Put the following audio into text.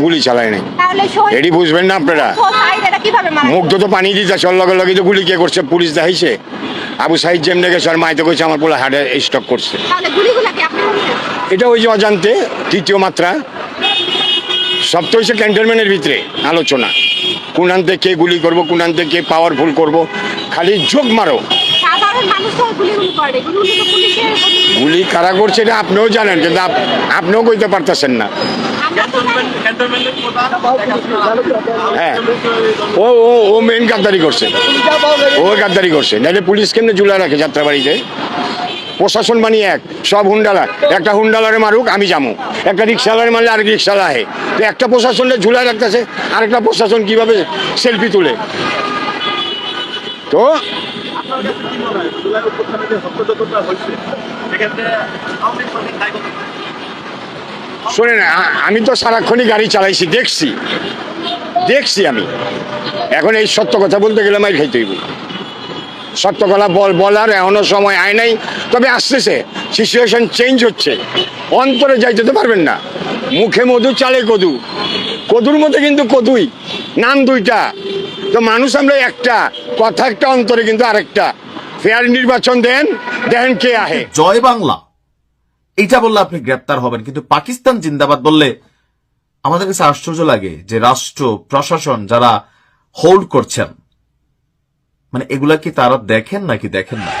গুলি চালায় নাই। এটি বুঝবেন না আপনারা? মুগ্ধ তো পানি দিতে চল লগে লগে তো গুলি কে করছে পুলিশ দেখাইছে। আবু সাইদ যেমনি গেছে আর মাইতে কইছে আমার পুরো হার্টে স্টক করছে। এটা ওই যে অজান্তে তৃতীয় মাত্রা। সব তো হয়েছে ক্যান্টনমেন্টের ভিতরে আলোচনা। কোনান্তে কে গুলি করব কোনান্তে কে পাওয়ারফুল করব খালি যোগ মারো। গুলি কারা করছে এটা আপনিও জানেন কিন্তু আপ- আপনিও কইতে পারতেছেন না। হ্যাঁ। ও ও ও মেন করছে। ও করছে। নাহলে পুলিশ রাখে প্রশাসন বানিয়ে এক, সব হুন্ডালা একটা হুন্ডালারে মারুক, আমি যাব একটা রিক্সাওয়ালারে মারলে আরেক রিক্সাওয়ালা আহে। তো একটা প্রশাসনের ঝুলায় রাখতেছে, আরেকটা প্রশাসন কীভাবে সেলফি তুলে? তো? কত? শোনেন আমি তো সারাক্ষণই গাড়ি চালাইছি, দেখছি। দেখছি আমি। এখন এই সত্য কথা বলতে গেলে মাই খাইতে হইব। সত্য কথা বল, বলার এখনও সময় আয় নাই, তবে আসতেছে সিচুয়েশন চেঞ্জ হচ্ছে। অন্তরে যাইতে তো পারবেন না। মুখে মধু, চালে কদু। কদুর মধ্যে কিন্তু কদুই, নাম দুইটা। তো মানুষ আমরা একটা, কথা একটা, অন্তরে কিন্তু আরেকটা। ফেয়ার নির্বাচন দেন দেখেন কে আহে। জয় বাংলা। এটা বললে আপনি গ্রেপ্তার হবেন, কিন্তু পাকিস্তান জিন্দাবাদ বললে আমাদের কাছে আশ্চর্য লাগে যে রাষ্ট্র, প্রশাসন যারা হোল্ড করছেন মানে এগুলা কি তারা দেখেন নাকি দেখেন না?